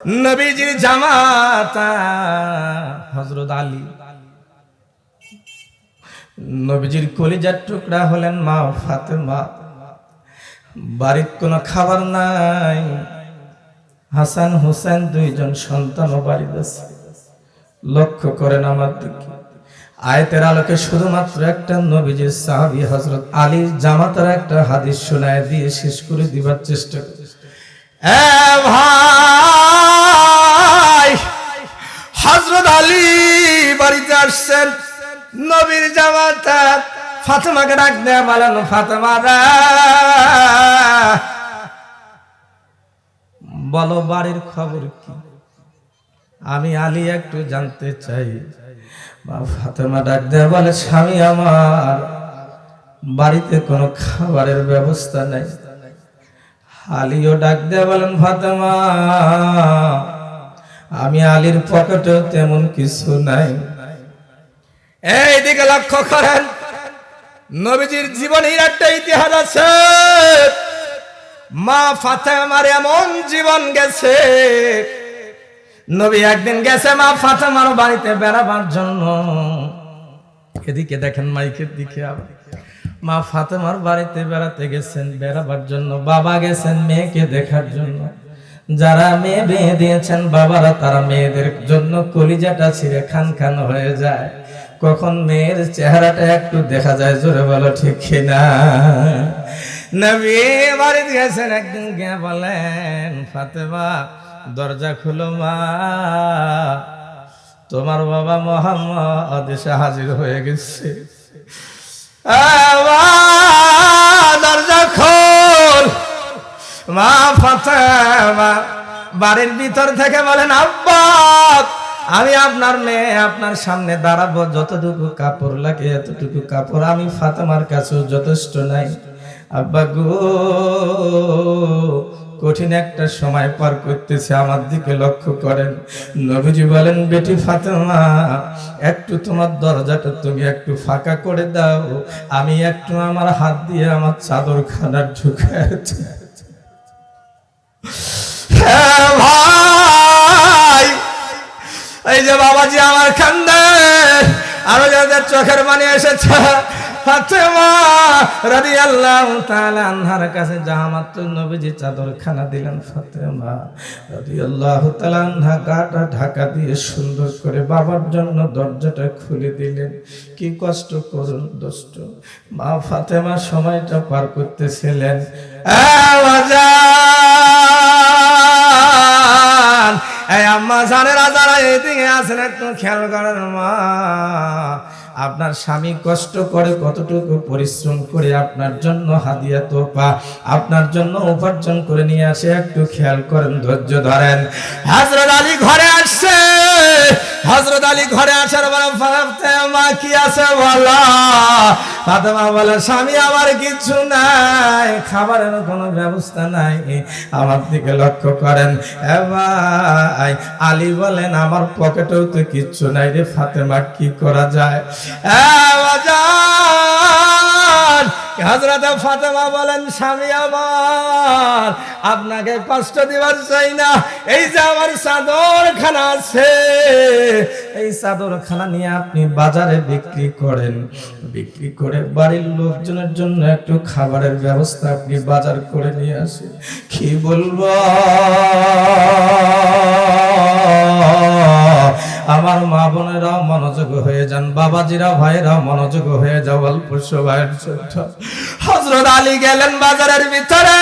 নবীজির জামাতা হজরত আলী। নবীজির কলিজার টুকরা হলেন মা ফাতেমা। বাড়ির কোনো খাবার নাই। হাসান হুসেন দুইজন সন্তান বাড়িতে আছে লক্ষ্য করেন আমার দিকে। আয়তের আলোকে শুধুমাত্র একটা নবীজির সাহাবি হজরত আলীর জামাতার একটা হাদিস শোনায় দিয়ে শেষ করে দিবার চেষ্টা করে এ ভাই হজরত আলী বাড়িতে আসছেন। নবীর জামাতা ফাতেমাকে ডাক দেয়া বলেন, ফাতেমা রা, বলো বাড়ির খবর কি? আমি আলী একটু জানতে চাই। বা ফাতেমা ডাক দেয়া বলে, স্বামী আমার, বাড়িতে কোনো খাবারের ব্যবস্থা নেই। আলীও ডাক দেয়া বলেন, ফাতেমা, আমি আলীর পকেটেও তেমন কিছু নাই। এই দিকে লক্ষ্য করেন, নবীজির জীবনের একটা ইতিহাস আছে। মা ফাতেমার এমন জীবন গেছে, নবী একদিন গেছে মা ফাতেমার বাড়িতে বেড়াবার জন্য। এদিকে দেখেন মাইকের দিকে আবার। মা ফাতেমার বাড়িতে বেড়াতে গেছেন, বেড়াবার জন্য। বাবা গেছেন মেয়েকে দেখার জন্য। যারা মেয়ে বিয়ে দিয়েছেন, বাবারা তারা মেয়েদের জন্য কলিজাটা ছিঁড়ে খান খান হয়ে যায়। কখন মেয়ের চেহারাটা একটু দেখা যায়, জোরে বলো, ঠিক বাড়িতে গেছেন, একদিন গিয়ে বলেন, ফাতেমা, দরজা খুলো মা। তোমার বাবা মোহাম্মদ এসে হাজির হয়ে গেছে। দরজা খোল মা ফাতেমা বাড়ির ভিতর থেকে বলেন, আব্বা, আমি আপনার মেয়ে, আপনার সামনে দাঁড়াবো, যতটুকু কাপড় লাগে এতটুকু কাপড় আমি ফাতেমার কাছেও যথেষ্ট নাই। আব্বা গো কঠিন একটা সময় পার করতেছে, আমার দিকে লক্ষ্য করেন। নবীজি বলেন, বেটি ফাতেমা, একটু তোমার দরজাটা তুমি একটু ফাঁকা করে দাও। আমি একটু আমার হাত দিয়ে আমার চাদর খানার ঢুকায় হ্যাঁ ভাই, এই যে বাবাজি আমার কান্দে, আরও যাদের চোখের পানি এসেছে ফাতেমা রাদিয়াল্লাহু তাআলা আনহার কাছে যাহা নবীজি চাদর খানা দিলেন ফাতেমা রাদিয়াল্লাহু তাআলা আনহা গাটা ঢাকা দিয়ে সুন্দর করে বাবার জন্য দরজাটা খুলে দিলেন। কি কষ্ট করুন দোষ্ট। মা ফাতেমা সময়টা পার করতেছিলেন। এই আম্মা জানের আজারা এদিকে আছেন একটু খেয়াল করেন মা। আপনার স্বামী কষ্ট করে কতটুকু পরিশ্রম করে আপনার জন্য হাদিয়া তোপা আপনার জন্য উপার্জন করে নিয়ে আসে, একটু খেয়াল করেন, ধৈর্য ধরেন। হাজরত আলী ঘরে আসছে। হজরত আলী ঘরে আসার পরে ফাতেমা কি আছে বলা? ফাতেমা বলে, স্বামী, আমার কিছু নাই, খাবারের কোনো ব্যবস্থা নাই। আমার দিকে লক্ষ্য করেন। এবার আলী বলেন, আমার পকেটেও তো কিচ্ছু নাই রে ফাতেমা, কি করা যায়? হজরত ফাতেমা বলেন, স্বামী আমার, আপনাকে কষ্ট দিবার চাই না। এই যে আমার চাদর খানা আছে, এই চাদর খানা নিয়ে আপনি বাজারে বিক্রি করেন। বিক্রি করে বাড়ির লোকজনের জন্য একটু খাবারের ব্যবস্থা আপনি বাজার করে নিয়ে আসেন। কি বলব? আমার মা বোনেরাও মনোযোগ হয়ে যান, বাবাজিরা ভাইরাও মনোযোগ হয়ে যাও, অল্প সময়ের জন্য। হজরত আলী গেলেন বাজারের ভিতরে।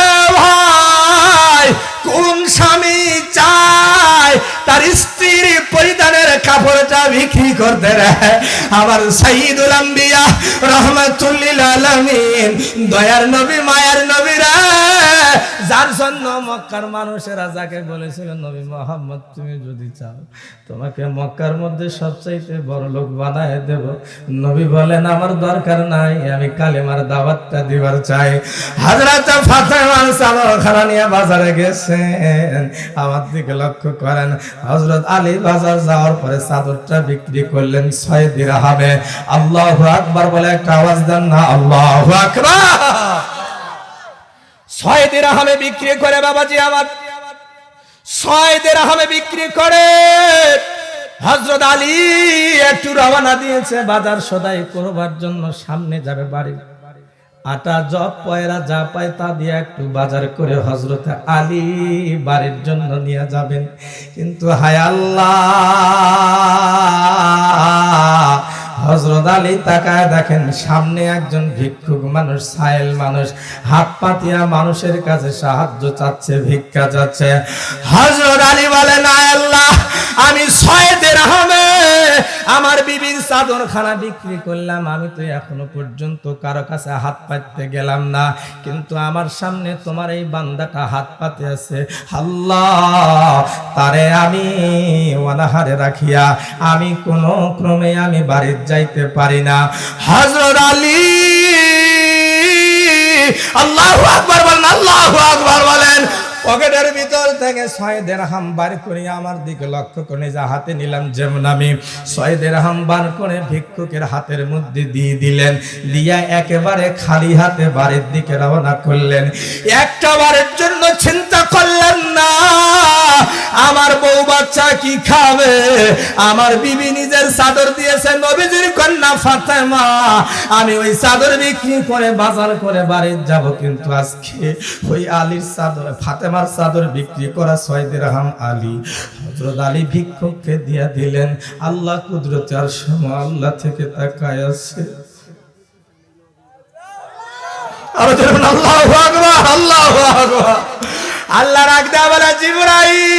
এ ভাই, কোন স্বামী চায় তার স্ত্রীর পরিধানের কাপড়টা বিক্রি করতে রে? আমার সাইদুল আম্বিয়া রহমাতুল্লিল আলামিন, দয়ার নবী, মায়ার নবী রে। যার জন্য মক্কার মানুষেরা যাকে বলেছিল, নবী মোহাম্মদ, তুমি যদি চাও, তোমাকে মক্কার মধ্যে সবচাইতে বড় লোক বানায় দেব। নবী বলেন, আমার দরকার নাই, আমি কালেমার দাওয়াতটা দিবার চাই। হাজরাত ফাতেমার চাদর খানা নিয়ে বাজারে গেছেন। আমার দিকে লক্ষ্য করেন হজরত আলী বাজার যাওয়ার পরে চাদরটা বিক্রি করলেন ছয় দিরা হবে আল্লাহু আকবার বলে একটা আওয়াজ দেন না, আল্লাহু আকবার! ছয় দিরহামে বিক্রি করে বাবাজি আমার। ছয় দেড়হামে বিক্রি করে হজরত আলী একটু রওনা দিয়েছে বাজার সদাই করবার জন্য, সামনে যাবে বাড়ি। আটা জব পয়রা যা পায় তা দিয়ে একটু বাজার করে হজরত আলী বাড়ির জন্য নিয়ে যাবেন। কিন্তু হায় আল্লাহ হজরত আলী তাকায় দেখেন, সামনে একজন ভিক্ষুক মানুষ সাইল মানুষ। হাত পাতিয়া মানুষের কাছে সাহায্য চাচ্ছে, ভিক্ষা চাচ্ছে। হজরত আলী বলেন আল্লাহ, আমি ছয় দেড়হামে আমার বিবির চাদর খানা বিক্রি করলাম, আমি তো এখনও পর্যন্ত কারও কাছে হাত পাততে গেলাম না। কিন্তু আমার সামনে তোমার এই বান্দাটা হাত পাতে আছে। আল্লাহ, তারে আমি অনাহারে রাখিয়া আমি কোনো ক্রমে আমি বাড়ির যাইতে পারি না। হজরত আলী, আল্লাহ আকবার বলেন, আল্লাহ আকবার বলেন। পকেটের ভিতর থেকে ছয় দেড়হাম বার করে আমার দিকে লক্ষ্য করে যা হাতে নিলাম যেমন আমি। ছয় দেড়হাম বার করে ভিক্ষুকের হাতের মধ্যে দিয়ে দিলেন, দিয়া একেবারে খালি হাতে বাড়ির দিকে রওনা করলেন। একটা বারের জন্য চিন্তা করলেন না। আমার বউ বাচ্চা কি খাবে? আমার বিবি নিজের চাদর দিয়েছে নবীজির কন্যা ফাতেমা। আমি ওই চাদর বিক্রি করে বাজার করে বাড়ি যাব, কিন্তু আজকে ওই আলীর চাদর, ফাতেমার চাদর বিক্রি করা ছয় দেড়হাম আলী। হজরত আলী ভিক্ষুককে দিয়া দিলেন, আল্লাহ কুদরতে আর সময় আল্লাহ থেকে তাকায় আছে। আরও আল্লাহ আল্লাহ আল্লাহ রাখ দেয়া বলে, জিবরাইল,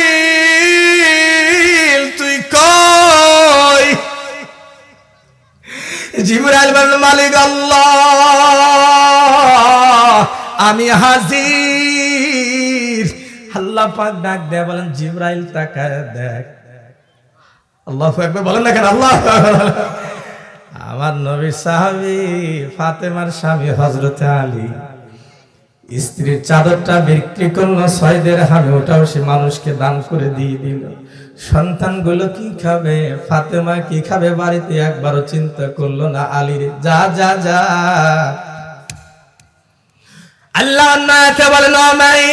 তুই কই? জিবরাইল বলেন মালিক আল্লাহ, আমি হাজির। আল্লাহ পাক ডাক দেয়া বলেন, জিবরাইল, তাকায় দেখ। আল্লাহ একবার বলেন না কেন? আল্লাহ আমার নবী সাহাবি ফাতেমার স্বামী হজরত আলী। স্ত্রীর চাদরটা বিক্রি করল ছয় দেড় হাবে ওটাও সে মানুষকে দান করে দিয়ে দিল। সন্তানগুলো কি খাবে? ফাতেমা কি খাবে? বাড়িতে একবারও চিন্তা করল না আলীর। যা যা যা। আল্লাহ নাকে বলেন মাই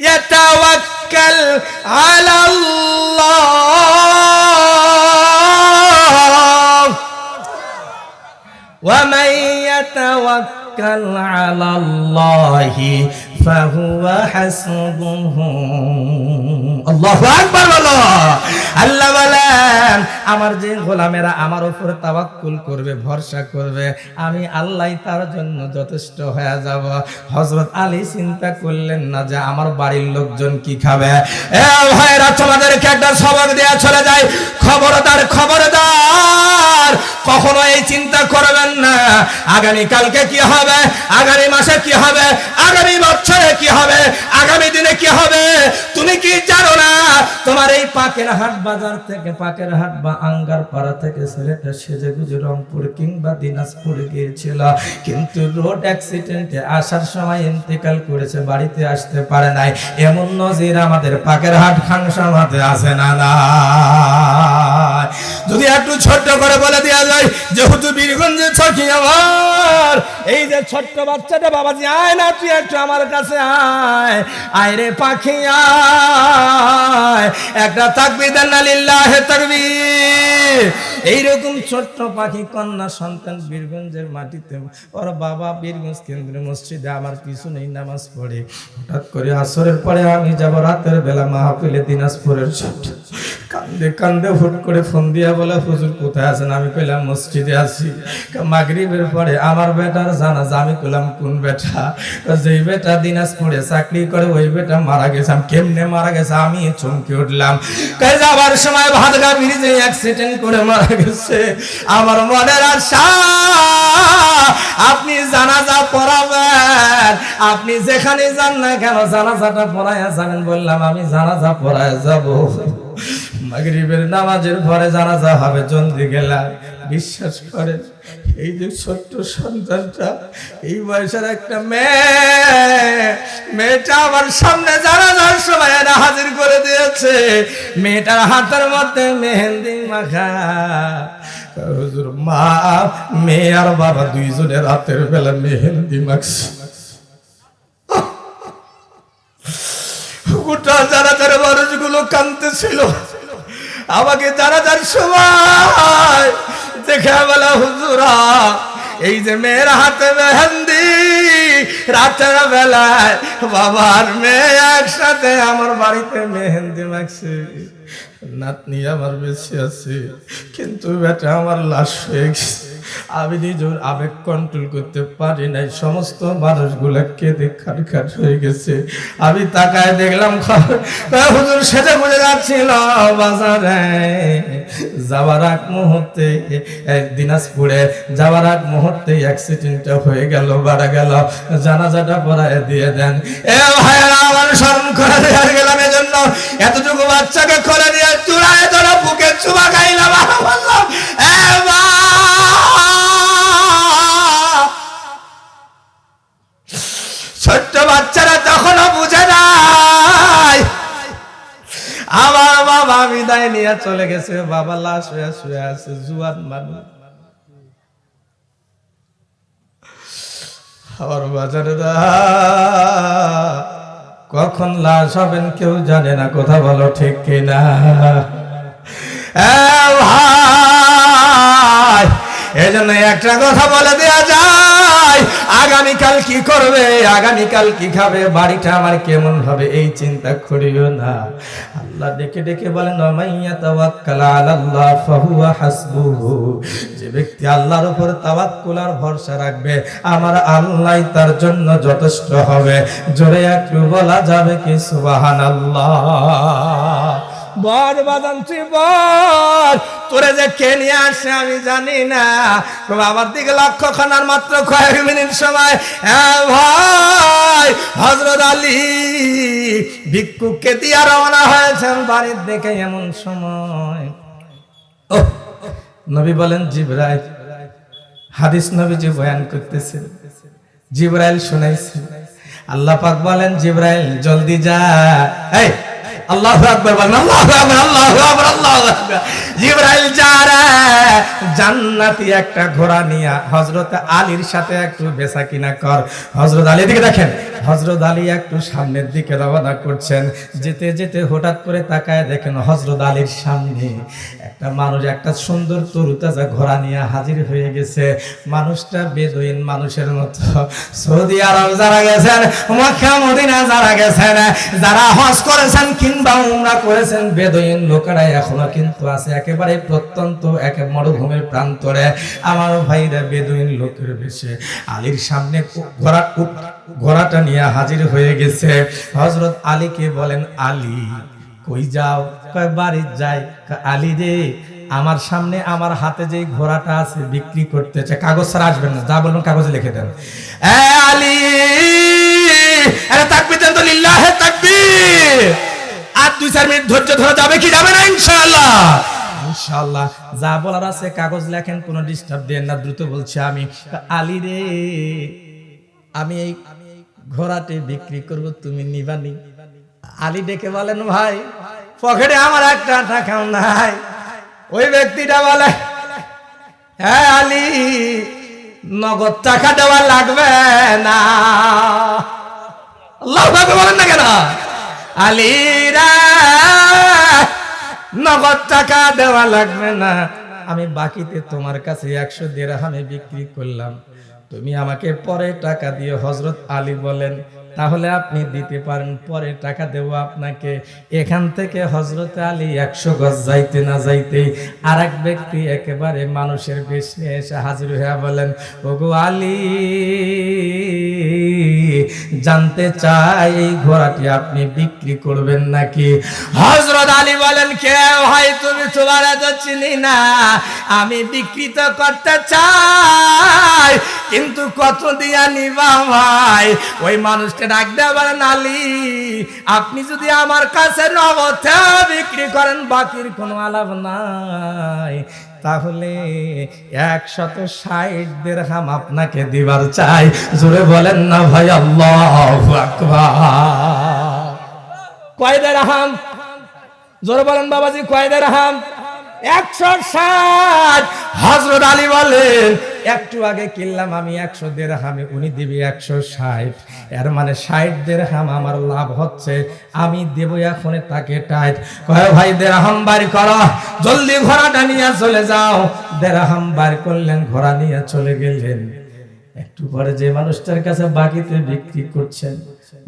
ইয়াতাওয়াক্কাল আলাল্লাহ। ওয়া মাই يتوكل على الله فهو حسبه আল্লাহু আকবার বলো আল্লাহ বলেন আমার যে গোলামেরা আমার উপর তাওয়াক্কুল করবে ভরসা করবে আমি আল্লাহ তার জন্য যথেষ্ট হয়ে যাব হযরত আলী চিন্তা করলেন না যে আমার বাড়ির লোকজন কি খাবে এ ভাইরা তোমাদেরকে একটা সবক দেয়া চলে যায় খবরদার খবরদার কখনো এই চিন্তা করবেন না আগামী কালকে কি হবে আগামী মাসে কি হবে আগামী বছরে কি হবে? আগামী দিনে কি হবে? তুমি কি জানো না? তোমার এই পাকের হাট বাজার থেকে, পাকের হাট বা আঙ্গার পাড়া থেকে ছেলেটা সেজে গুজে রংপুর কিংবা দিনাজপুর গিয়েছিল। কিন্তু রোড অ্যাক্সিডেন্টে আসার সময় ইন্তেকাল করেছে, বাড়িতে আসতে পারে নাই। এমন নজির আমাদের পাকের হাট খানসামাতে আসে না না? যদি একটু ছোট্ট করে বলে দেওয়া যায়, যেহেতু বীরগঞ্জে ছকি আমার এই যে ছোট্ট বাচ্চাটা, বাবাজি, আয় না, তুই একটু আমার কাছে আয়। আয় রে পাখি, আয়। একটা তাকবি দেন তাকবীর। এইরকম ছোট্ট পাখি, কন্যা সন্তান বীরগঞ্জের মাটিতে, ওর বাবা বীরগঞ্জ কেন্দ্রীয় মসজিদে আমার পিছনেই নামাজ পড়ে। হঠাৎ করে আসরের পরে আমি যাব রাতের বেলা মাহফিলে দিনাজপুরের ছোট্ট কান্দে কান্দে ফুট করে ফোন দিয়া বলে, হুজুর কোথায় আছেন? আমি কইলাম, মসজিদে আছি। মাগরিবের পরে আমার বেটার জানাজা, আমি কইলাম, কোন বেটা? যেই বেটা দিনাজপুরে চাকরি করে, ওই বেটা মারা গেছে। আমি, কেমনে মারা গেছে? আমি চমকে উঠলাম। কই যাবার সময় ভাদগা ব্রিজে অ্যাক্সিডেন্ট করে মারা গেছে। আমার মনের আশা, আপনি জানাজা পড়াবেন। আপনি যেখানে যান না কেন, জানাজাটা পড়াইয়া যাবেন বললাম, আমি জানাজা পড়ায় যাব। মাগরিবের নামাজের পরে জানাজা হবে জলদি গেলাম বিশ্বাস করেন, এই যে ছোট্ট সন্তানটা, এই বয়সের একটা মেয়ে, মেয়েটা আমার সামনে জানাজার সময় এরা হাজির করে দিয়েছে। মেয়েটার হাতের মধ্যে মেহেন্দি মাখা। হুজুর, মা, মেয়ে আর বাবা দুইজনের রাতের বেলা মেহেন্দি মাখছে। গোটা যারা যারা মানুষ কান্দতেছিল আমাকে জানাজার সময় দেখে বলা, হুজুরা, এই যে মেয়ের হাতে মেহেন্দি, রাতের বেলায় বাবার মেয়ে একসাথে আমার বাড়িতে মেহেন্দি মাখছে। নাতনি আমার বেশি আছে, কিন্তু বেটা আমার লাশ হয়ে গেছে। আমি নিজের আবেগ কন্ট্রোল করতে পারি নাই। সমস্ত মানুষগুলো কেঁদে খাট হয়ে গেছে। আমি তাকায় দেখলাম হুজুর সেজে বুঝে যাচ্ছিল বাজারে। যাওয়ার আগ মুহূর্তে এ, দিনাজপুরে যাওয়ার আগ মুহূর্তে অ্যাক্সিডেন্টটা হয়ে গেল বাড়া গেল। জানাজাটা পড়ায় দিয়ে দেন। এ ভাইয়েরা আমার স্মরণ করে দেওয়ার গেলাম এজন্য। এতটুকু বাচ্চাকে করে দিয়ে চূড়ায় তোরা বুকে চুমা খাইলাম। বিদায় নিয়ে চলে গেছে। বাবা লাশ হয়ে শুয়ে আছে, জুয়ান মানুষ। কখন লাশ হবেন কেউ জানে না, কথা বলো ঠিক কিনা? ভাই এই জন্য একটা কথা বলে দেওয়া যায় কি করবে? আগামীকাল কি খাবে? বাড়িটা আমার কেমন হবে? এই চিন্তা করিও না। আল্লাহ ডেকে ডেকে বলেন যে ব্যক্তি আল্লাহর উপর তাওয়াক্কুল আর ভরসা রাখবে, আমার আল্লাহ তার জন্য যথেষ্ট হবে। জোরে একটু বলা যাবে কি? সুবহানাল্লাহ। বাদাম তুই বল তোরে যে কে নিয়ে আসে আমি জানি না। আমার দিকে লক্ষ্য খানার মাত্র কয়েক মিনিট সময়। হ্যাঁ ভাই হজরত আলী ভিক্ষুককে দিয়া রওনা হয়েছেন বাড়ির দেখে এমন সময়। ও, নবী বলেন, জিব্রাইল। হাদিস নবী যে বয়ান করতেছে। জিব্রাইল শুনাইছে। আল্লাহ পাক বলেন, জিব্রাইল, জলদি যা। এই একটা যেতে যেতে হঠাৎ করে তাকায় দেখেন হযরত আলীর সামনে একটা মানুষ, একটা সুন্দর তরুতাজা ঘোড়া নিয়ে হাজির হয়ে গেছে। মানুষটা বেদুইন মানুষের মতো। সৌদি আরব যারা গেছেন, মক্কা যারা গেছেন, যারা হজ করেছেন কিংবা উমরা করেছেন বেদুইন লোকেরা, এখনও কিন্তু আছে একেবারে প্রত্যন্ত, একে মরুভূমির প্রান্তরে। আমার ভাইরা বেদুইন লোকের বেশে, আলীর সামনে ঘোড়া ঘোড়াটা নিয়ে হাজির হয়ে গেছে। হজরত আলীকে বলেন, আলী, কই যাও? কয়, বাড়ি যাই। আলী রে, আমার সামনে আমার হাতে যে ঘোড়াটা আছে বিক্রি করতেছে, কাগজ ছাড়া আসবেন না, যা বলবেন কাগজে লিখে দেন। আলী আরে তাকবীর দেন তো, লিল্লাহে তাকবীর! আর দুই, চার মিনিট ধৈর্য ধরা যাবে কি যাবে না, ইনশাআল্লাহ? ইনশাআল্লাহ, যা বলার আছে, কাগজ লেখেন, কোনো ডিস্টার্ব দেন না, দ্রুত বলছি আমি। আলী রে, আমি এই ঘোড়াটি বিক্রি করব, তুমি নিবানি আলী ডেকে বলেন, ভাই, পকেটে আমার একটা টাকাও নাই। ওই ব্যক্তিটা বলে হ্যাঁ আলী, নগদ টাকা দেওয়া লাগবে না। আল্লাহ বলেন না কেন? আলীরা, নগদ টাকা দেওয়া লাগবে না। আমি বাকিতে তোমার কাছে একশো দেড়হামে বিক্রি করলাম। তুমি আমাকে পরে টাকা দিয়ে হজরত আলী বলেন। তাহলে আপনি দিতে পারেন, পরে টাকা দেব আপনাকে। এখান থেকে হজরত আলী একশো গজ যাইতে না যাইতে আর এক ব্যক্তি একেবারে মানুষের বেশ নিয়ে এসে হাজির হয়ে বলেন, ওগো আলী জানতে চাই, এই ঘোড়াটি আপনি বিক্রি করবেন নাকি? হজরত আলী বলেন কে ভাই তুমি তোমার এত চিনি না, আমি বিকৃত করতে চাই, কিন্তু কত দিয়া নিবা ভাই? ওই মানুষটা ডাক বলেন, আলী, আপনি যদি আমার কাছে নগদ বিক্রি করেন, বাকির কোনো আলাপ নাই। তাহলে একশত ষাট দেড়হাম আপনাকে দিবার চাই। জোরে বলেন না ভাই, আল্লাহ কয় দেড়হাম? জোরে বলেন বাবাজি, কয় দেড়হাম? একশো ষাট। হজরত আলী বলেন, একটু আগে কিনলাম আমি একশো দেড় হামে উনি দিবি একশো ষাট। এর মানে ষাট দেড় হাম আমার লাভ হচ্ছে, আমি দেব এখন তাকে টাইট। কয়, ভাই দেড় হাম বাড়ি করো, জলদি ঘোড়াটা নিয়ে চলে যাও। দেড় হাম বার করলেন, ঘোড়া নিয়ে চলে গেলেন। একটু পরে যে মানুষটার কাছে বাকিতে বিক্রি করছেন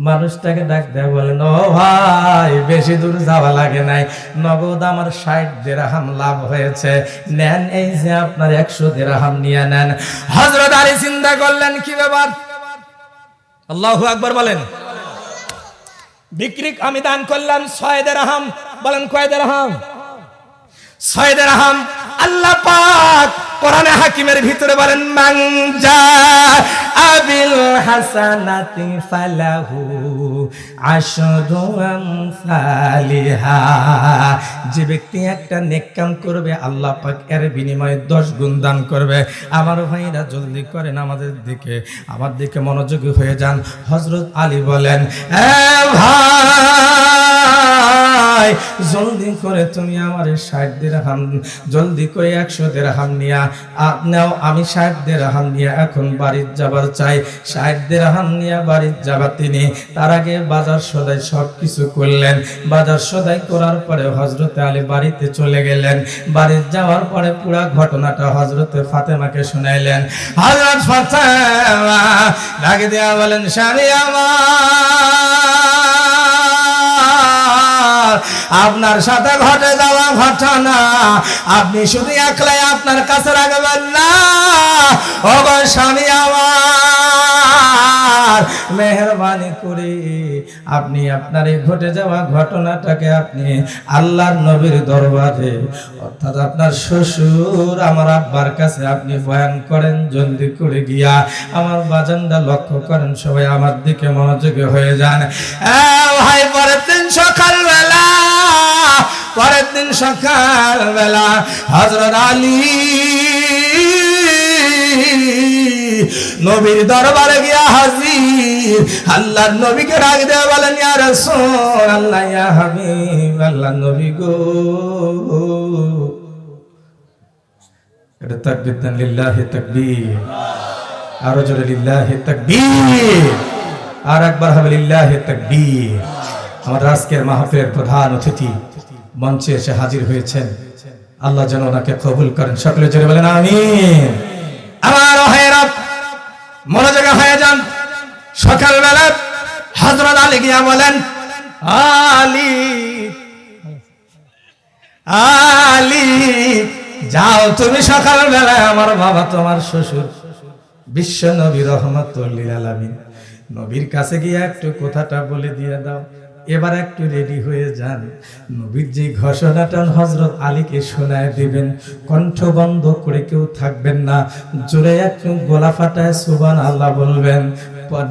মানুষটাকে ডাক দেয় বলেন ও ভাই, বেশি দূর যাওয়া লাগে নাই। নগদ আমার ষাট দেরাহাম লাভ হয়েছে। নেন এই যে আপনার একশো দেরাহাম নিয়ে নেন। হজরত আলী চিন্তা করলেন, কি ব্যাপার? আল্লাহু আকবার বলেন। বিক্রি আমি দান করলাম ছয় দেরাহাম। বলেন কয় দেরাহাম? ছয় দেরাহাম। আল্লাহ পাক কোরআনে হাকিমের ভিতরে বলেন মাংজা আবিল হাসানাতি ফালাহু আশরু আমসালিহা। যে ব্যক্তি একটা নেক কাম করবে, আল্লাহ পাক এর বিনিময়ে দশ গুণ দান করবে। আমার ভাইরা জলদি করেন আমাদের দিকে, আমার দিকে মনোযোগী হয়ে যান। হজরত আলী বলেন, এ ভাই জলদি করে তুমি আমার ষাট দেড়হাম জলদি করে একশো দেড়হাম নিয়া। নাও, আমি ষাট দেড়হাম নিয়ে এখন বাড়ির যাবার চাই। ষাট দেড়হাম নিয়ে বাড়ির যাবার তিনি, তার আগে বাজার সদাই সব কিছু করলেন। বাজার সদাই করার পরে হজরতে আলী বাড়িতে চলে গেলেন। বাড়ির যাওয়ার পরে পুরা ঘটনাটা হজরতে ফাতেমাকে শুনাইলেন। হজরত ফাতেমা ডাকে দেওয়া বলেন, স্বামী আমার আপনার সাথে ঘটে যাওয়া ঘটনা। আপনি শুধু একলাই আপনার কাছে রাখবেন না। ও স্বামী আমার, মেহরবানি করে আপনি আপনার এই ঘটে যাওয়া ঘটনাটাকে আপনি আল্লাহর নবীর দরবারে, অর্থাৎ আপনার শ্বশুর আমার আব্বার কাছে আপনি বয়ান করেন, জলদি করে গিয়া আমার বাজানটা লক্ষ্য করেন, সবাই আমার দিকে মনোযোগী হয়ে যান। ভাই, পরের দিন সকালবেলা পরের দিন সকালবেলা হজরত আলী নবীর দরবারে গিয়া হাজির, আল্লাহর নবীকে ডাক দেয়া বলেন, ইয়া রাসূল আল্লাহ ইয়া হাবিব আল্লাহ নবী গো। এটা তাকবীর দেন লিল্লাহি তাকবীর। আরও জোরে, লিল্লাহি তাকবীর। আর একবার হবে, লিল্লাহি তাকবীর। আমাদের আজকের মাহফিলের প্রধান অতিথি মঞ্চে এসে হাজির হয়েছেন। আল্লাহ যেন ওনাকে কবুল করেন। সকলে জোরে বলেন, আমিন। আমার মনোযোগে হয়ে যান। সকালবেলা হজরত আলী গিয়া বলেন, আলী আলী, যাও তুমি সকালবেলায় আমার বাবা, তোমার শ্বশুর। বিশ্ব নবী আলামিন। নবীর কাছে গিয়ে একটু কথাটা বলে দিয়ে দাও। এবার একটু রেডি হয়ে যান। নবীর যে ঘোষণাটা হজরত আলীকে শোনায় দিবেন। কণ্ঠ বন্ধ করে কেউ থাকবেন না। জোরে একটু গোলা ফাটায় সুবান আল্লাহ বলবেন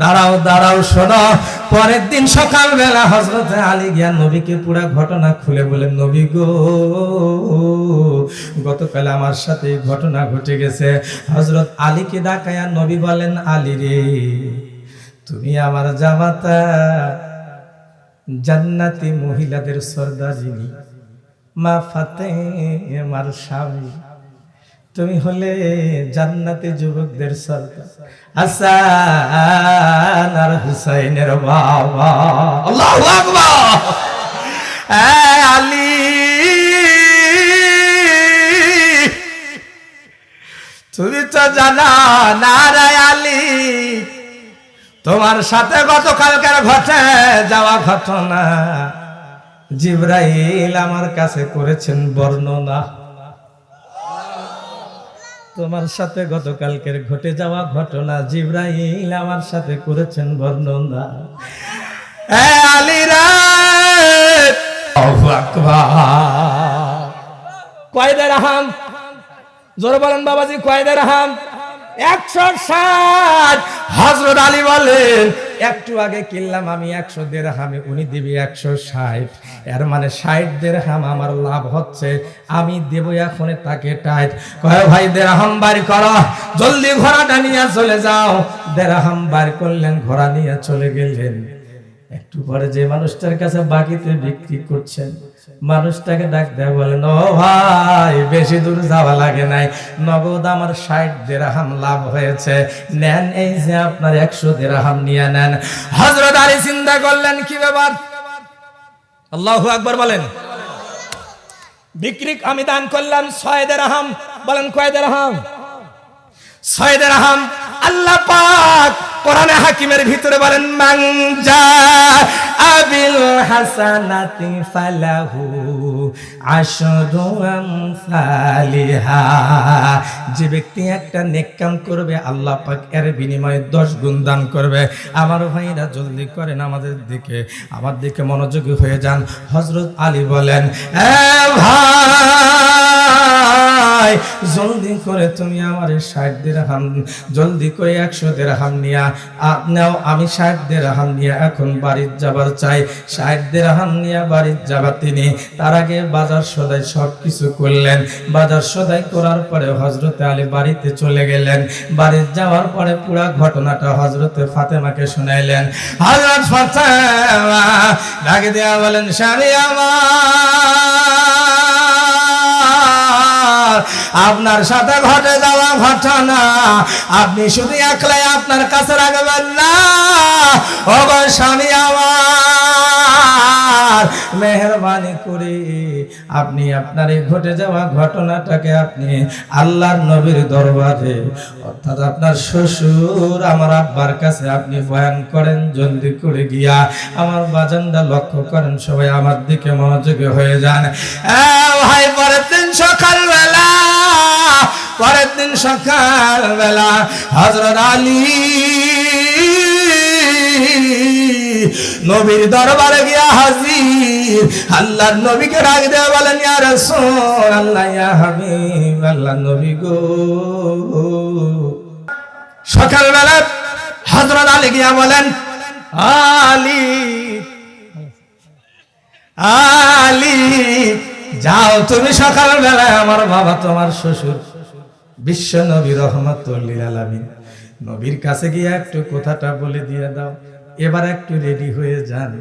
দাঁড়াও দাঁড়াও, শোনো। পরের দিন সকালবেলা হজরত আলী গিয়া নবীকে পুরা ঘটনা খুলে বলেন নবী গো, গতকাল আমার সাথে ঘটনা ঘটে গেছে। হজরত আলীকে ডাকায়া নবী বলেন, আলী রে, তুমি আমার জামাতা। জান্নাতি মহিলাদের সর্দারিনী মা ফাতে আমার স্বামী। তুমি হলে জান্নাতি যুবকদের সর্দার। হাসান আর হুসাইনের বাবা। আকবার! আলী। তুমি তো জানা, নারায় আলী। তোমার সাথে গতকালকার ঘটে যাওয়া ঘটনা। জিব্রাইল আমার কাছে করেছেন বর্ণনা। তোমার সাথে গতকালকের ঘটে যাওয়া ঘটনা, জিব্রাইল আমার সাথে করেছেন বর্ণনা। কয়দের আহাম জোরে বলেন বাবাজি কয়দের আহাম একশো ষাট। হজরত আলী বলেন, একটু আগে কিনলাম আমি একশো দেড় হামে উনি দিবি একশো ষাট। এর মানে ষাট দেড় হাম আমার লাভ হচ্ছে, আমি দেব এখন তাকে টাইট। কয়, ভাই দেড় হাম বাড়ি করো, জলদি ঘোড়াটা নিয়ে চলে যাও। দেড় হাম বার করলেন, ঘোড়া নিয়ে চলে গেলেন। একটু পরে যে মানুষটার কাছে বাকিতে বিক্রি করছেন মানুষটাকে ডাক দেয় বলেন ও ভাই, বেশি দূর যাওয়া লাগে নাই। নগদ আমার ষাট দেরাহাম লাভ হয়েছে। নেন এই যে আপনার একশো দেরাহাম নিয়ে নেন। হজরত আলী চিন্তা করলেন, কি ব্যাপার? আল্লাহু আকবার বলেন। বিক্রি আমি দান করলাম ছয় দেরাহাম। বলেন কয় দেরাহাম? ছয় দেরাহাম। আল্লাহ পাক কোরআনে হাকিমের ভিতরে বলেন মাংজা আবিল হাসানাতি ফালাহু আশরু আমসালিহা। যে ব্যক্তি একটা নেক কাম করবে, আল্লাহ পাক এর বিনিময়ে দশ গুণ দান করবে। আমার ভাইরা জলদি করেন আমাদের দিকে, আমার দিকে মনোযোগী হয়ে যান। হজরত আলী বলেন, এ ভাই জলদি করে তুমি আমার ষাট দেড়হাম জলদি করে একশো দেড়হাম নিয়া নাও, আমি ষাট দেড়হাম নিয়ে এখন বাড়ির যাবার চাই। ষাট দেড়হাম নিয়া বাড়ির যাবার তিনি, তার আগে বাজার সদাই সব কিছু করলেন। বাজার সদাই করার পরে হজরতে আলী বাড়িতে চলে গেলেন। বাড়ির যাওয়ার পরে পুরা ঘটনাটা হজরতে ফাতেমাকে শুনাইলেন। হজরত ফাতেমা ডাকে দেয়া বলেন, স্বামী আমার আপনার সাথে ঘটে যাওয়া ঘটনা। আপনি শুধু একলাই আপনার কাছে রাখবেন না। ও স্বামী আমার, মেহরবানি করে আপনি আপনার এই ঘটে যাওয়া ঘটনাটাকে আপনি আল্লাহর নবীর দরবারে, অর্থাৎ আপনার শ্বশুর আমার আব্বার কাছে আপনি বয়ান করেন, জলদি করে গিয়া আমার বাজানটা লক্ষ্য করেন, সবাই আমার দিকে মনোযোগী হয়ে যান। ভাই, পরের দিন সকালবেলা পরের দিন সকালবেলা হজরত আলী নবীর দরবারে গিয়া হাজির, আল্লাহর নবীকে ডাক দেয়া বলেন, ইয়া রাসূল আল্লাহ ইয়া হাবিব আল্লাহ নবী গো। সকালবেলা হযরত আলী গিয়া বলেন, আলী আলী, যাও তুমি সকালবেলায়, আমার বাবা তোমার শ্বশুর। বিশ্ব নবী রহমতুল্লিল আলমিন। নবীর কাছে গিয়ে একটু কথাটা বলে দিয়ে দাও। এবার একটু রেডি হয়ে যান।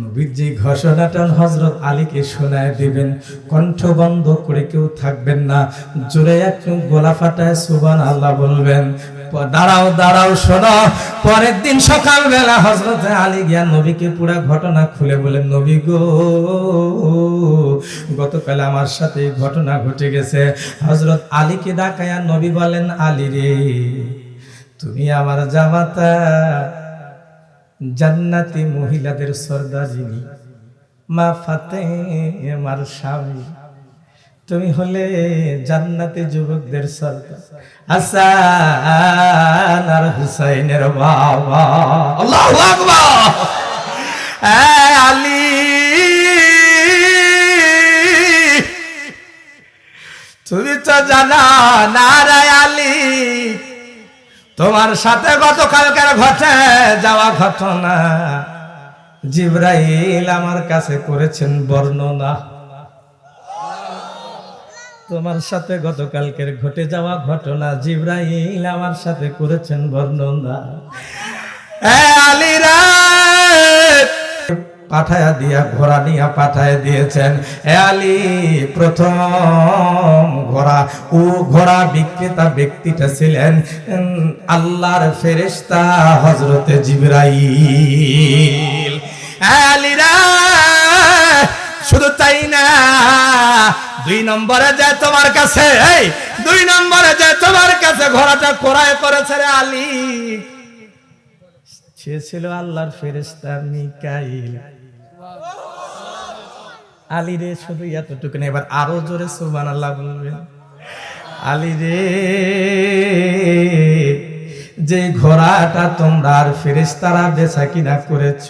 নবীর যে ঘোষণাটা হজরত আলীকে শোনায় দিবেন। কণ্ঠ বন্ধ করে কেউ থাকবেন না। জোরে একটু গোলা ফাটায় সুবান আল্লাহ বলবেন দাঁড়াও দাঁড়াও, শোনো। পরের দিন সকালবেলা হজরত আলী গিয়া নবীকে পুরা ঘটনা খুলে বলেন নবী গো, গতকাল আমার সাথে ঘটনা ঘটে গেছে। হজরত আলীকে ডাকায়া নবী বলেন, আলী রে, তুমি আমার জামাতা। জান্নাতি মহিলাদের সর্দারিনী মা ফাতে আমার স্বামী। তুমি হলে জান্নাতি যুবকদের সর্দার। হাসান আর হুসাইনের বাবা। আকবার! আলী। তুমি তো জানা, নারায় আলী। তোমার সাথে গতকালকার ঘটে যাওয়া ঘটনা। জিব্রাইল আমার কাছে করেছেন বর্ণনা। তোমার সাথে গতকালকের ঘটে যাওয়া ঘটনা জিব্রাইল আমার সাথে করেছেন বর্ণনা। আলিরা পাঠায়া দিয়া, ঘোড়া নিয়া পাঠায় দিয়েছেন। এ আলী, প্রথম ঘোড়া। ও ঘোড়া বিক্রেতা ব্যক্তিটা ছিলেন আল্লাহর ফেরেশতা হজরতে আলীরা শুধু তাই না, দুই নম্বরে যে তোমার কাছে দুই নম্বরে যে তোমার কাছে ঘোড়াটা ক্রয় করেছে রে আলী। সে ছিল আল্লাহর ফেরেশতা মিকাইল। আলী রে, শুধু এতটুকু এবার আরও জোরে সুবান আল্লাহ বলবেন আলী রে, যে ঘোড়াটা তোমরা আর ফেরেশতারা বেচা কিনা করেছ,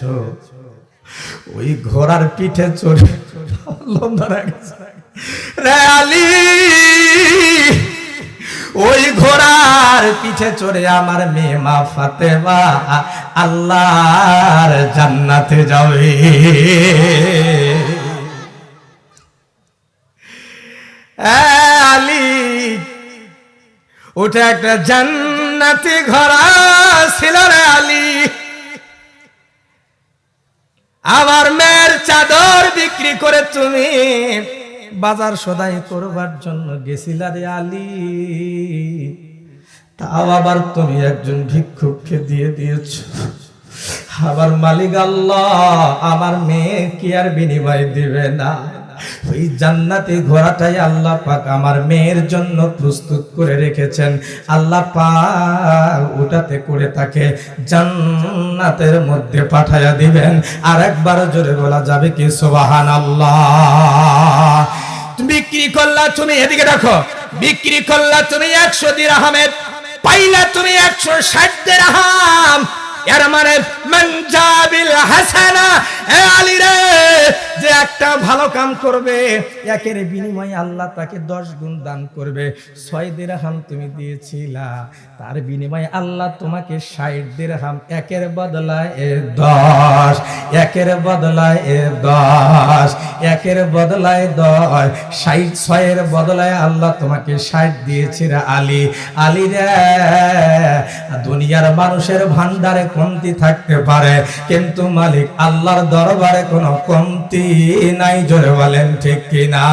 ওই ঘোড়ার পিঠে চড়ে লোম ধরা রে আলী! ওই ঘোড়ার পিঠে চড়ে আমার মেয়ে মা ফাতেমা, আল্লাহর জান্নাতে যাবে। আলী ওটা একটা জান্নাতি ঘোড়া ছিল রে আলী। আমার মেয়ের চাদর বিক্রি করে তুমি বাজার সদাই করবার জন্য গেছিলা রে আলী। তাও আবার তুমি একজন ভিক্ষুককে দিয়ে দিয়েছ। আবার মালিক আল্লাহ, আমার মেয়ে কি আর বিনিময় দিবে না? ওই জান্নাতি ঘোড়াটাই আল্লাহ পাক আমার মেয়ের জন্য প্রস্তুত করে রেখেছেন। আল্লাহ পাক ওটাতে করে তাকে জান্নাতের মধ্যে পাঠায়া দিবেন। আর একবার জোরে বলা যাবে কি সুবাহান আল্লাহ বিক্রি করলা তুমি এদিকে দেখো। বিক্রি করলা তুমি একশো আহমেদ, পাইলা তুমি একশো ষাট আহাম। এর মানে মঞ্জাবিল হাসানা যে একটা ভালো কাম করবে, একের বিনিময়ে আল্লাহ তাকে দশ গুণ দান করবে। ছয় দিরহাম তুমি দিয়েছিলা, তার বিনিময়ে আল্লাহ তোমাকে ষাট দিরহাম, একের বদলায় এ দশ, একের বদলায় এ দশ, একের বদলায় দশ, ষাট, ছয়ের বদলায় আল্লাহ তোমাকে ষাট দিয়েছে রে আলী। আলী রে, দুনিয়ার মানুষের ভান্ডারে কমতি থাকতে পারে, কিন্তু মালিক আল্লাহর দরবারে কোনো কমতি নাই জোরে বলেন ঠিক কিনা?